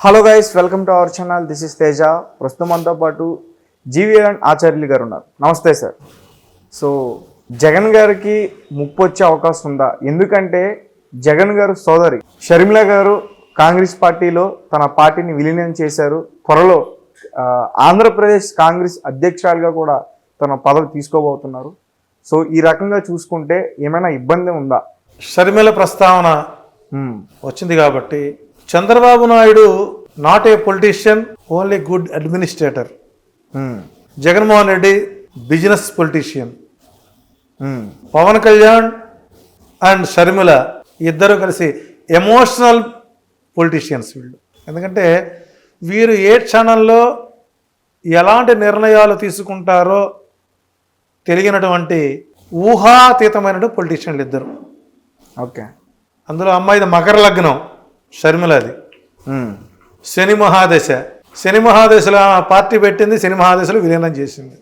Hello guys welcome to our channel this is Teja ప్రస్తుతం మనతో పాటు జీవీఎన్ ఆచార్యులు గారు ఉన్నారు. నమస్తే సార్ సో జగన్ గారికి ముప్పు వచ్చే అవకాశం ఉందా? ఎందుకంటే జగన్ గారు సోదరి షర్మిల గారు కాంగ్రెస్ పార్టీలో తన పార్టీని విలీనం చేశారు. త్వరలో ఆంధ్రప్రదేశ్ కాంగ్రెస్ అధ్యక్షురాలుగా కూడా తన పదవి తీసుకోబోతున్నారు. సో ఈ రకంగా చూసుకుంటే ఏమైనా ఇబ్బంది ఉందా? షర్మిల ప్రస్తావన మ్మ్. వచ్చింది కాబట్టి Chandrababu Naidu not a politician only good administrator. Jaganmohan Reddy business politician hmm. Pawan Kalyan and Sharmila ఇద్దరు కలిసి ఎమోషనల్ పొలిటీషియన్స్ వీళ్ళు. ఎందుకంటే వీరు ఏ క్షణంలో ఎలాంటి నిర్ణయాలు తీసుకుంటారో తెలియనటువంటి ఊహాతీతమైన పొలిటీషియన్లు ఇద్దరు. ఓకే అందులో అమ్మాయిది మకర లగ్నం. షర్మిలాది. శని మహాదశ. శని మహాదశలో పార్టీ పెట్టింది శని మహాదశలో విలీనం చేసింది.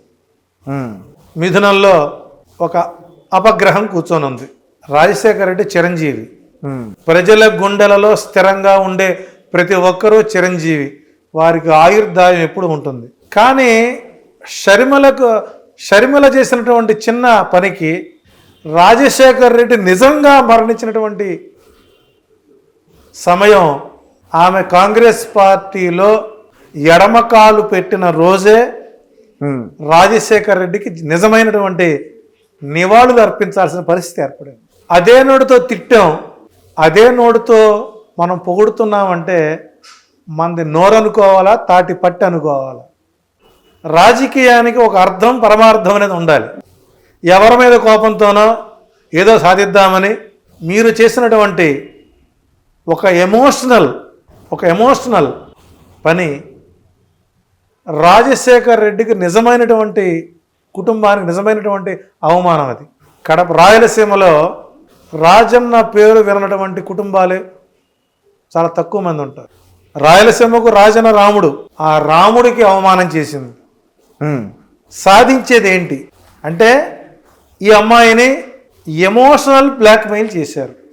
మిథునంలో ఒక అపగ్రహం కూర్చొని ఉంది. రాజశేఖర రెడ్డి చిరంజీవి. ప్రజల గుండెలలో స్థిరంగా ఉండే ప్రతి ఒక్కరూ చిరంజీవి. వారికి ఆయుర్దాయం ఎప్పుడు ఉంటుంది. కానీ షర్మిలకు షర్మిల చేసినటువంటి చిన్న పనికి రాజశేఖర్ రెడ్డి నిజంగా మరణించినటువంటి సమయం. ఆమె కాంగ్రెస్ పార్టీలో ఎడమకాలు పెట్టిన రోజే. రాజశేఖర్ రెడ్డికి నిజమైనటువంటి నివాళులు అర్పించాల్సిన పరిస్థితి ఏర్పడింది. అదే నోటితో తిట్టాం. అదే నోటితో మనం పొగుడుతున్నామంటే మనది నోరు అనుకోవాలా తాటి పట్టి అనుకోవాలా? రాజకీయానికి ఒక అర్థం పరమార్థం అనేది ఉండాలి. ఎవరి మీద కోపంతోనో ఏదో సాధిద్దామని మీరు చేసినటువంటి ఒక ఎమోషనల్ ఒక ఎమోషనల్ పని రాజశేఖర్ రెడ్డికి నిజమైనటువంటి కుటుంబానికి నిజమైనటువంటి అవమానం అది. కడప రాయలసీమలో రాజన్న పేరు వినటువంటి కుటుంబాలే చాలా తక్కువ మంది ఉంటారు. రాయలసీమకు రాజన్న రాముడు ఆ రాముడికి అవమానం చేసింది. సాధించేది ఏంటి? అంటే ఈ అమ్మాయిని ఎమోషనల్ బ్లాక్మెయిల్ చేశారు.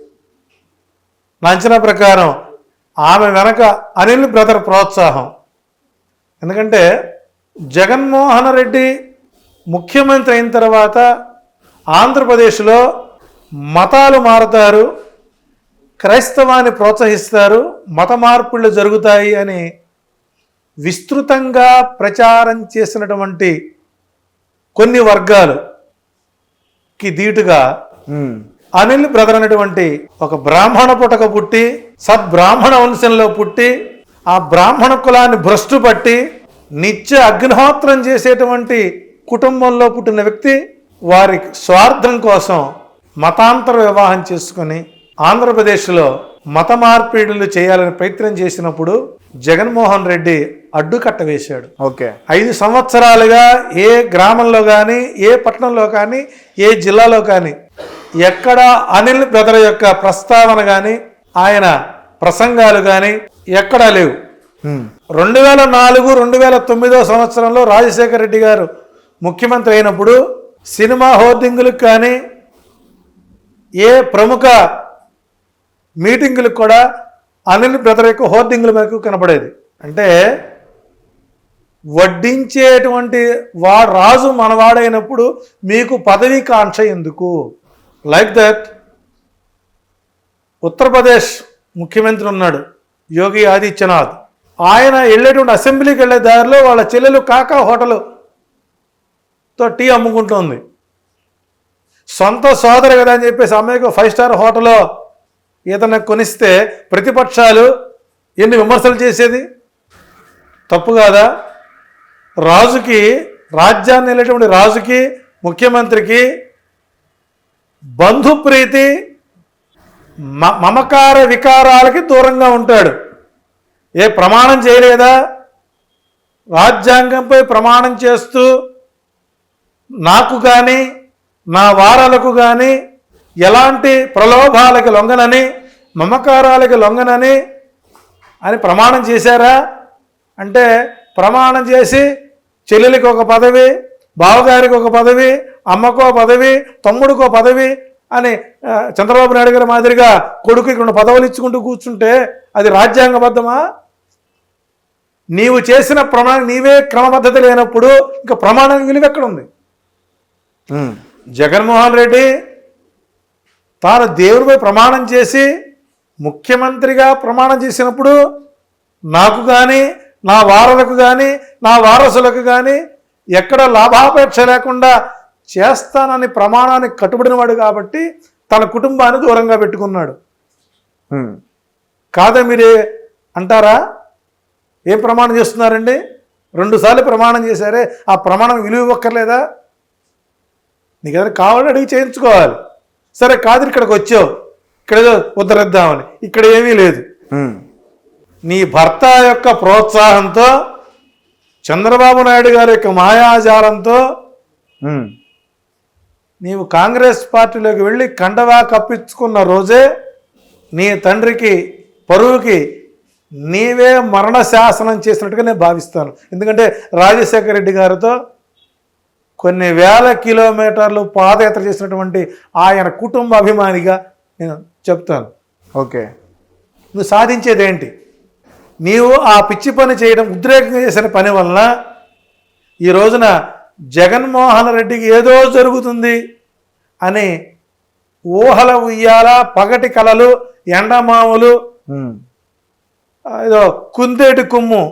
నా అంచనా ప్రకారం ఆమె వెనక అనిల్ బ్రదర్ ప్రోత్సాహం. ఎందుకంటే జగన్మోహన్ రెడ్డి ముఖ్యమంత్రి అయిన తర్వాత ఆంధ్రప్రదేశ్లో మతాలు మారుతారు క్రైస్తవాన్ని ప్రోత్సహిస్తారు మత మార్పులు జరుగుతాయి అని విస్తృతంగా ప్రచారం చేసినటువంటి కొన్ని వర్గాలుకి ధీటుగా అనిల్ బ్రదర్ అనేటువంటి ఒక బ్రాహ్మణ పుటక పుట్టి సద్బ్రాహ్మణ వంశంలో పుట్టి ఆ బ్రాహ్మణ కులాన్ని భ్రష్టు పట్టి నిత్య అగ్నిహోత్రం చేసేటువంటి కుటుంబంలో పుట్టిన వ్యక్తి వారి స్వార్థం కోసం మతాంతర వివాహం చేసుకుని ఆంధ్రప్రదేశ్లో మత మార్పిడులు చేయాలని ప్రయత్నం చేసినప్పుడు జగన్మోహన్ రెడ్డి అడ్డుకట్ట వేశాడు. ఓకే. ఐదు సంవత్సరాలుగా ఏ గ్రామంలో కానీ ఏ పట్టణంలో కానీ ఏ జిల్లాలో కానీ ఎక్కడ అనిల్ బ్రదర్ యొక్క ప్రస్తావన కానీ ఆయన ప్రసంగాలు కానీ ఎక్కడా లేవు. రెండు వేల నాలుగు రెండు వేల తొమ్మిదో సంవత్సరంలో రాజశేఖర రెడ్డి గారు ముఖ్యమంత్రి అయినప్పుడు సినిమా హోర్డింగులకు కానీ ఏ ప్రముఖ మీటింగులకు కూడా అనిల్ బ్రదర్ యొక్క హోర్డింగులు మనకు కనపడేది. అంటే వడ్డించేటువంటి వా రాజు మనవాడైనప్పుడు మీకు పదవీ కాంక్ష ఎందుకు? లైక్ దట్ ఉత్తరప్రదేశ్ ముఖ్యమంత్రి ఉన్నాడు యోగి ఆదిత్యనాథ్ ఆయన వెళ్ళేటువంటి అసెంబ్లీకి వెళ్ళే దారిలో వాళ్ళ చెల్లెలు కాకా హోటల్తో టీ అమ్ముకుంటుంది. సొంత సోదరు కదా అని చెప్పేసి అమ్మాయికి ఫైవ్ స్టార్ హోటల్లో ఈతను కొనిస్తే ప్రతిపక్షాలు ఎన్ని విమర్శలు చేసేది? తప్పు కాదా? రాజుకి రాజ్యాన్ని వెళ్ళేటువంటి రాజుకి ముఖ్యమంత్రికి బంధుప్రీతి మ- మమకార వికారాలకి దూరంగా ఉంటాడు. ఏ ప్రమాణం చేయలేదా? రాజ్యాంగంపై ప్రమాణం చేస్తూ నాకు కానీ నా వారాలకు కానీ ఎలాంటి ప్రలోభాలకి లొంగనని మమకారాలకి లొంగనని అని ప్రమాణం చేశారా? అంటే ప్రమాణం చేసి చెల్లెలికి ఒక పదవి బావగారికి ఒక పదవి అమ్మకో పదవి తమ్ముడికో పదవి అని చంద్రబాబు నాయుడు గారి మాదిరిగా కొడుకుకి రెండు పదవులు ఇచ్చుకుంటూ కూర్చుంటే అది రాజ్యాంగబద్ధమా? నీవు చేసిన ప్రమాణం నీవే క్రమబద్ధత లేనప్పుడు ఇంకా ప్రమాణానికి విలువ ఎక్కడ ఉంది ఉమ్, జగన్మోహన్ రెడ్డి తాను దేవుడిపై ప్రమాణం చేసి ముఖ్యమంత్రిగా ప్రమాణం చేసినప్పుడు నాకు కానీ నా వారలకు కానీ నా వారసులకు కానీ ఎక్కడ లాభాపేక్ష లేకుండా చేస్తానని ప్రమాణానికి కట్టుబడినవాడు కాబట్టి తన కుటుంబాన్ని దూరంగా పెట్టుకున్నాడు. కాదా మీరే అంటారా? ఏం ప్రమాణం చేస్తున్నారండి? రెండుసార్లు ప్రమాణం చేశారే ఆ ప్రమాణం విలువ ఇవ్వక్కర్లేదా? నీకు ఏదైనా కావాలని అడిగి చేయించుకోవాలి. సరే కాదు ఇక్కడికి వచ్చావు. ఇక్కడ ఏదో ఉద్ధరిద్దామని. ఇక్కడ ఏమీ లేదు. నీ భర్త యొక్క ప్రోత్సాహంతో చంద్రబాబు నాయుడు గారి యొక్క మాయాజాలంతో నీవు కాంగ్రెస్ పార్టీలోకి వెళ్ళి కండవా కప్పించుకున్న రోజే నీ తండ్రికి పరువుకి నీవే మరణ శాసనం చేసినట్టుగా నేను భావిస్తాను. ఎందుకంటే రాజశేఖర రెడ్డి గారితో కొన్ని వేల కిలోమీటర్లు పాదయాత్ర చేసినటువంటి ఆయన కుటుంబ అభిమానిగా నేను చెప్తాను. ఓకే. నువ్వు సాధించేది ఏంటి నీవు ఆ పిచ్చి పని చేయడం ఉద్రేకంగా చేసిన పని వలన ఈ రోజున జగన్మోహన్ రెడ్డికి ఏదో జరుగుతుంది అని ఊహల ఉయ్యాల పగటి కలలు ఎండమాములు ఏదో కుందేటి కొమ్ము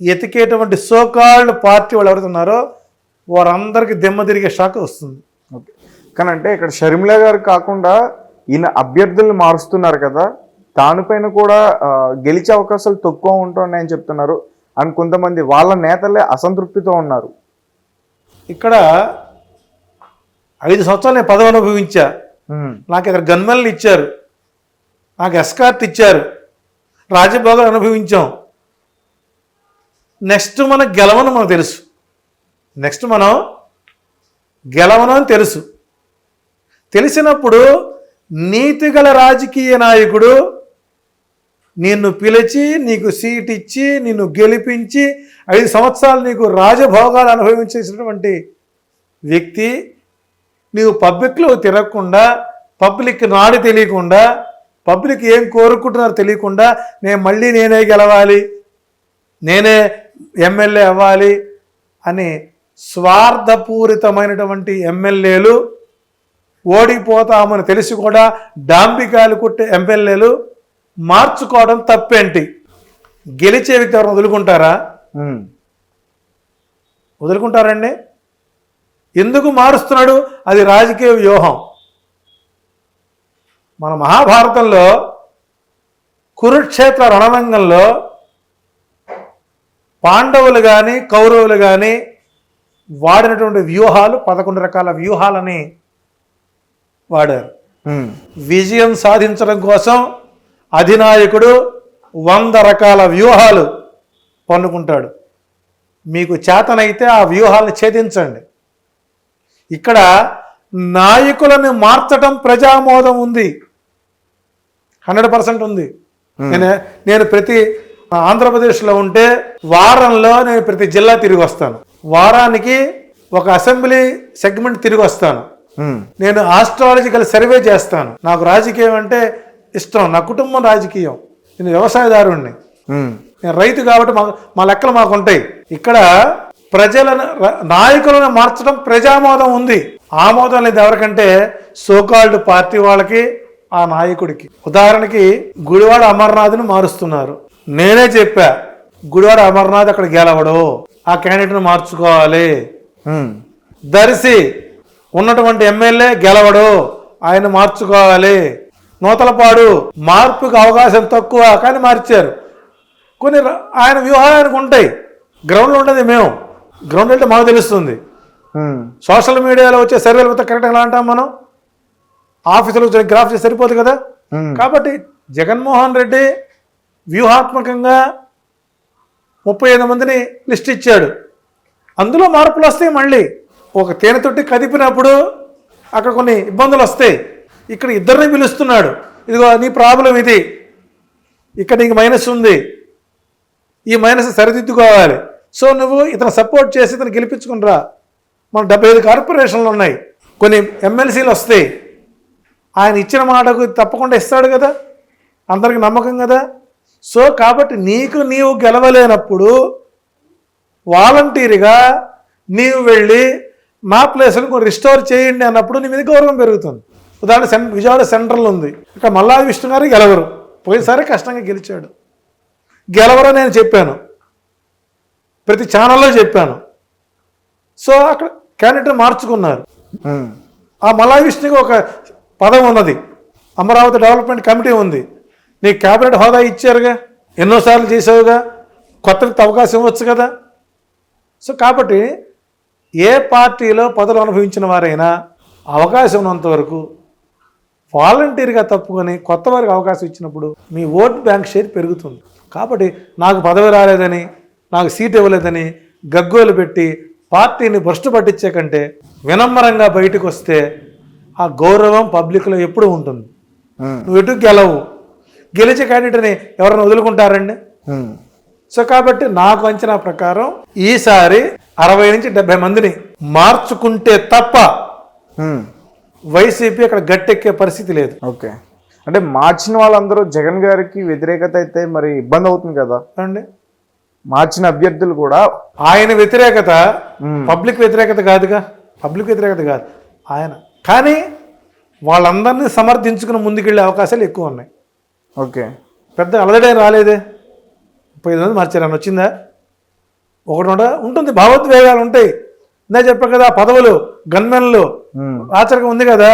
ఎతికేటువంటి సోకాళ్ళు పార్టీ వాళ్ళు ఎవరుతున్నారో వారందరికీ దిమ్మ తిరిగే షాక్ వస్తుంది. ఓకే. కానీ అంటే ఇక్కడ షర్మిల గారు కాకుండా ఈయన అభ్యర్థుల్ని మారుస్తున్నారు కదా. దానిపైన కూడా గెలిచే అవకాశాలు తక్కువ ఉంటున్నాయని చెప్తున్నారు. అండ్ కొంతమంది వాళ్ళ నేతలే అసంతృప్తితో ఉన్నారు. ఇక్కడ ఐదు సంవత్సరాలు నేను పదవి అనుభవించా. నాకు ఇక్కడ గన్మెన్లు ఇచ్చారు. నాకు ఎస్కార్ట్ ఇచ్చారు. రాజభోగాలు అనుభవించాం. నెక్స్ట్ మనం గెలవను మనకు తెలుసు. నెక్స్ట్ మనం గెలవను అని తెలుసు. తెలిసినప్పుడు నీతిగల రాజకీయ నాయకుడు నిన్ను పిలిచి నీకు సీట్ ఇచ్చి నిన్ను గెలిపించి ఐదు సంవత్సరాలు నీకు రాజభోగాలు అనుభవించేసినటువంటి వ్యక్తి నీవు పబ్లిక్లో తిరగకుండా పబ్లిక్ నాడు తెలియకుండా పబ్లిక్ ఏం కోరుకుంటున్నారో తెలియకుండా నేను మళ్ళీ నేనే గెలవాలి నేనే ఎమ్మెల్యే అవ్వాలి అని స్వార్థపూరితమైనటువంటి ఎమ్మెల్యేలు ఓడిపోతామని తెలిసి కూడా డాంబికాయలు కొట్టే ఎమ్మెల్యేలు మార్చుకోవడం తప్పేంటి? గెలిచే వ్యక్తి ఎవరు వదులుకుంటారా? వదులుకుంటారండి. ఎందుకు మారుస్తున్నాడు? అది రాజకీయ వ్యూహం. మన మహాభారతంలో కురుక్షేత్ర రణరంగంలో పాండవులు కానీ కౌరవులు కానీ వాడినటువంటి వ్యూహాలు పదకొండు రకాల వ్యూహాలని వాడారు. విజయం సాధించడం కోసం అధినాయకుడు వంద రకాల వ్యూహాలు పన్నుకుంటాడు. మీకు చేతనైతే ఆ వ్యూహాలను ఛేదించండి. ఇక్కడ నాయకులను మార్చటం ప్రజామోదం ఉంది. హండ్రెడ్ పర్సెంట్ ఉంది. నేను నేను ప్రతి ఆంధ్రప్రదేశ్లో ఉంటే వారంలో నేను ప్రతి జిల్లా తిరిగి వస్తాను. వారానికి ఒక అసెంబ్లీ సెగ్మెంట్ తిరిగి వస్తాను. నేను ఆస్ట్రాలజికల్ సర్వే చేస్తాను. నాకు రాజకీయం అంటే ఇష్టం. నా కుటుంబం రాజకీయం. నేను వ్యవసాయదారుణ్ణి. నేను రైతు కాబట్టి మా మా లెక్కలు మాకు ఉంటాయి. ఇక్కడ ప్రజలను నాయకులను మార్చడం ప్రజామోదం ఉంది. ఆమోదం లేదు ఎవరికంటే సోకాల్డ్ పార్టీ వాళ్ళకి ఆ నాయకుడికి. ఉదాహరణకి గుడివాడ అమర్నాథ్ని మారుస్తున్నారు. నేనే చెప్పా గుడివాడ అమర్నాథ్ అక్కడ గెలవడు. ఆ క్యాండిడేట్ని మార్చుకోవాలి. దర్శి ఉన్నటువంటి ఎమ్మెల్యే గెలవడు. ఆయన మార్చుకోవాలి. నూతలపాడు మార్పుకు అవకాశం తక్కువ కానీ మార్చారు. కొన్ని ఆయన వ్యూహాలకు ఉంటాయి. గ్రౌండ్లో ఉండేది మేము. గ్రౌండ్ అంటే మాకు తెలుస్తుంది. సోషల్ మీడియాలో వచ్చే సర్వేలు మొత్తం కరెక్ట్ ఎలా అంటాం మనం. ఆఫీసులో వచ్చే గ్రాఫ్ చేసి సరిపోదు కదా. కాబట్టి జగన్మోహన్ రెడ్డి వ్యూహాత్మకంగా ముప్పై ఐదు మందిని లిస్ట్ ఇచ్చాడు. అందులో మార్పులు వస్తాయి మళ్ళీ. ఒక తేనె తొట్టి కదిపినప్పుడు అక్కడ కొన్ని ఇబ్బందులు వస్తాయి. ఇక్కడ ఇద్దరిని పిలుస్తున్నాడు. ఇదిగో నీ ప్రాబ్లం ఇది. ఇక్కడ నీకు మైనస్ ఉంది. ఈ మైనస్ సరిదిద్దుకోవాలి. సో నువ్వు ఇతను సపోర్ట్ చేసి ఇతను గెలిపించుకునిరా మన డెబ్బై ఐదు కార్పొరేషన్లు ఉన్నాయి. కొన్ని ఎమ్మెల్సీలు వస్తాయి. ఆయన ఇచ్చిన మాటకు తప్పకుండా ఇస్తాడు కదా. అందరికి నమ్మకం కదా. సో కాబట్టి నీకు నీవు గెలవలేనప్పుడు వాలంటీర్గా నీవు వెళ్ళి మా ప్లేస్ని రిస్టోర్ చేయండి అన్నప్పుడు నీ మీద గౌరవం పెరుగుతుంది. ఉదాహరణ సెం విజయవాడ సెంట్రల్ ఉంది. ఇక్కడ మల్లా విష్ణు గారు గెలవరు. పోయినసారి కష్టంగా గెలిచాడు. గెలవరని నేను చెప్పాను. ప్రతి ఛానల్లో చెప్పాను. సో అక్కడ క్యాండిడేట్ మార్చుకున్నారు. ఆ మల్లా విష్ణుకి ఒక పదవి ఉన్నది. అమరావతి డెవలప్మెంట్ కమిటీ ఉంది. నీకు క్యాబినెట్ హోదా ఇచ్చారుగా? ఎన్నోసార్లు చేసావుగా? కొత్తకి అవకాశం ఇవ్వచ్చు కదా? సో కాబట్టి ఏ పార్టీలో పదవులు అనుభవించిన వారైనా అవకాశం ఉన్నంత వరకు వాలంటీర్గా తప్పుకొని కొత్త వారికి అవకాశం ఇచ్చినప్పుడు మీ ఓట్ బ్యాంక్ షేర్ పెరుగుతుంది. కాబట్టి నాకు పదవి రాలేదని నాకు సీట్ ఇవ్వలేదని గగ్గోలు పెట్టి పార్టీని భ్రష్టు పట్టించే కంటే వినమ్రంగా బయటకు వస్తే ఆ గౌరవం పబ్లిక్లో ఎప్పుడూ ఉంటుంది. నువ్వు ఎటు గెలవు? గెలిచే క్యాండిడేట్ని ఎవరైనా వదులుకుంటారండి? సో కాబట్టి నాకు అంచనా ప్రకారం ఈసారి అరవై నుంచి డెబ్బై మందిని మార్చుకుంటే తప్ప వైసీపీ అక్కడ గట్టెక్కే పరిస్థితి లేదు. ఓకే. అంటే మార్చిన వాళ్ళందరూ జగన్ గారికి వ్యతిరేకత అయితే మరి ఇబ్బంది అవుతుంది కదా? అండి మార్చిన అభ్యర్థులు కూడా ఆయన వ్యతిరేకత. పబ్లిక్ వ్యతిరేకత కాదుగా? పబ్లిక్ వ్యతిరేకత కాదు. ఆయన. కానీ వాళ్ళందరినీ సమర్థించుకుని ముందుకెళ్ళే అవకాశాలు ఎక్కువ ఉన్నాయి. ఓకే. పెద్ద అలదడే రాలేదే? ముప్పై ఐదు మంది మార్చారని వచ్చిందా? ఒకటి ఉంటుంది. భావోద్వేగాలు ఉంటాయి. ఇందా చెప్పా కదా పదవులు గన్మెన్లు. ఉమ్, ఆచరణ ఉంది కదా.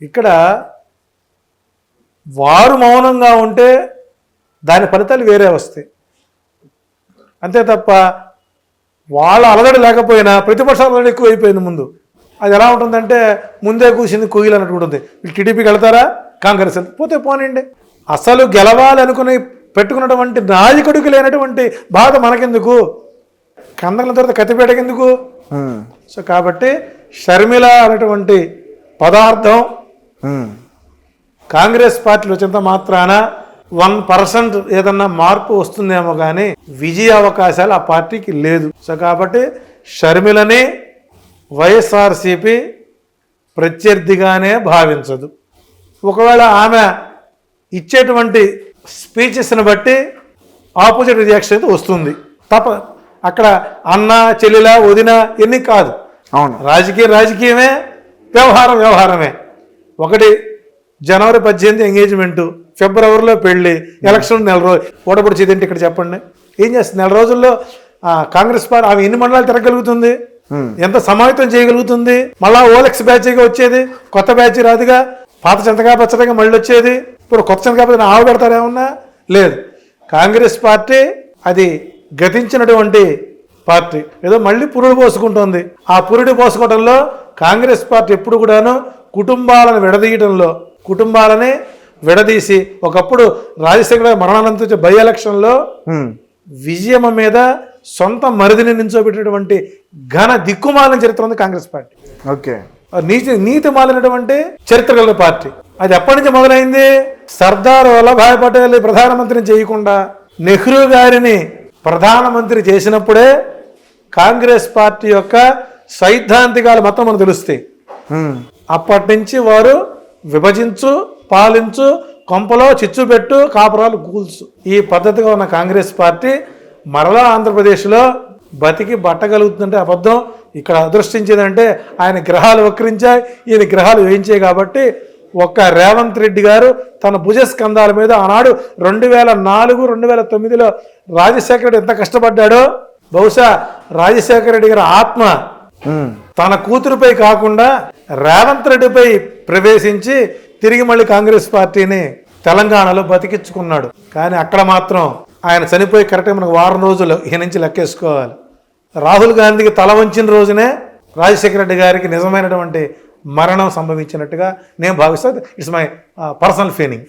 ఇక్కడ వారు మౌనంగా ఉంటే దాని ఫలితాలు వేరే వస్తాయి. అంతే తప్ప వాళ్ళ అలదడి లేకపోయినా ప్రతిపక్షాల అలదడి ఎక్కువ అయిపోయింది ముందు. అది ఎలా ఉంటుందంటే ముందే కూసింది కుయ్యలు అన్నట్టు ఉంటుంది. వీళ్ళు టీడీపీకి వెళ్తారా? కాంగ్రెస్? పోతే పోనండి అసలు గెలవాలి అనుకుని పెట్టుకున్నటువంటి నాయకుడికి లేనటువంటి బాధ మనకెందుకు? కందకల తర్వాత కత్తిపేటకెందుకు సో కాబట్టి షర్మిల అనేటువంటి పదార్థం కాంగ్రెస్ పార్టీలో వచ్చినంత మాత్రాన వన్ పర్సెంట్ ఏదన్నా మార్పు వస్తుందేమో కానీ విజయ అవకాశాలు ఆ పార్టీకి లేదు. సో కాబట్టి షర్మిలని వైఎస్ఆర్సిపి ప్రత్యర్థిగానే భావించదు. ఒకవేళ ఆమె ఇచ్చేటువంటి స్పీచెస్ని బట్టి ఆపోజిట్ రియాక్షన్ అయితే వస్తుంది. తప్ప అక్కడ అన్న చెల్లెల వదిన ఎన్ని కాదు. అవును. రాజకీయ రాజకీయమే వ్యవహారం వ్యవహారమే. ఒకటి జనవరి పద్దెనిమిది ఎంగేజ్మెంటు ఫిబ్రవరిలో పెళ్ళి ఎలక్షన్ నెల రోజు. ఓడబడిచేది ఏంటి ఇక్కడ చెప్పండి? ఏం చేస్తుంది? నెల రోజుల్లో ఆ, కాంగ్రెస్ పార్టీ ఆమె ఎన్ని మండలాలు తిరగలుగుతుంది. ఎంత సమాహితం చేయగలుగుతుంది? మళ్ళా ఓలెక్స్ బ్యాచ్గా వచ్చేది? కొత్త బ్యాచ్ రాదుగా? పాత చింతకాయ పచ్చడిగా మళ్ళీ వచ్చేది? ఇప్పుడు కొత్త పచ్చడి ఆవు పెడతారేమన్నా లేదు. కాంగ్రెస్ పార్టీ అది గతించినటువంటి పార్టీ. ఏదో మళ్ళీ పురుడు పోసుకుంటుంది. ఆ పురుడు పోసుకోవడంలో కాంగ్రెస్ పార్టీ ఎప్పుడు కూడాను కుటుంబాలను విడదీయడంలో కుటుంబాలని విడదీసి ఒకప్పుడు రాజశేఖర మరణానంతరం వచ్చే బై ఎలక్షన్లో ఉమ్, విజయం మీద సొంత మరిదిని నించోబెట్టినటువంటి ఘన దిక్కుమాలిన చరిత్ర ఉంది కాంగ్రెస్ పార్టీ. ఓకే. నీతి నీతి మాలినటువంటి చరిత్ర గల పార్టీ. అది ఎప్పటి నుంచి మొదలైంది? సర్దార్ వల్లభాయ్ పటేల్ ప్రధానమంత్రిని చేయకుండా నెహ్రూ గారిని ప్రధానమంత్రి చేసినప్పుడే కాంగ్రెస్ పార్టీ యొక్క సైద్ధాంతికాలు మొత్తం మనకు తెలుస్తాయి. అప్పటి నుంచి వారు విభజించు పాలించు కొంపలో చిచ్చు పెట్టు కాపురాలు కూల్చు. ఈ పద్ధతిగా ఉన్న కాంగ్రెస్ పార్టీ మరలా ఆంధ్రప్రదేశ్లో బతికి బట్టగలుగుతుందంటే అబద్ధం. ఇక్కడ అదృష్టించేదంటే ఆయన గ్రహాలు వక్రించాయి ఈయన గ్రహాలు వేయించాయి కాబట్టి ఒక్క రేవంత్ రెడ్డి గారు తన భుజస్కంధాల మీద ఆనాడు రెండు వేల నాలుగు రెండు వేల తొమ్మిదిలో రాజశేఖర రెడ్డి ఎంత కష్టపడ్డాడో? బహుశా రాజశేఖర రెడ్డి గారి ఆత్మ తన కూతురుపై కాకుండా రేవంత్ రెడ్డిపై ప్రవేశించి తిరిగి మళ్ళీ కాంగ్రెస్ పార్టీని తెలంగాణలో బతికించుకున్నాడు. కానీ అక్కడ మాత్రం ఆయన చనిపోయి కరెక్ట్గా మనకు వారం రోజులు ఈ నుంచి లెక్కేసుకోవాలి. రాహుల్ గాంధీకి తల వంచిన రోజునే రాజశేఖర రెడ్డి గారికి నిజమైనటువంటి మరణం సంభవించినట్టుగా నేను భావిస్తాను ఇట్స్ మై పర్సనల్ ఫీలింగ్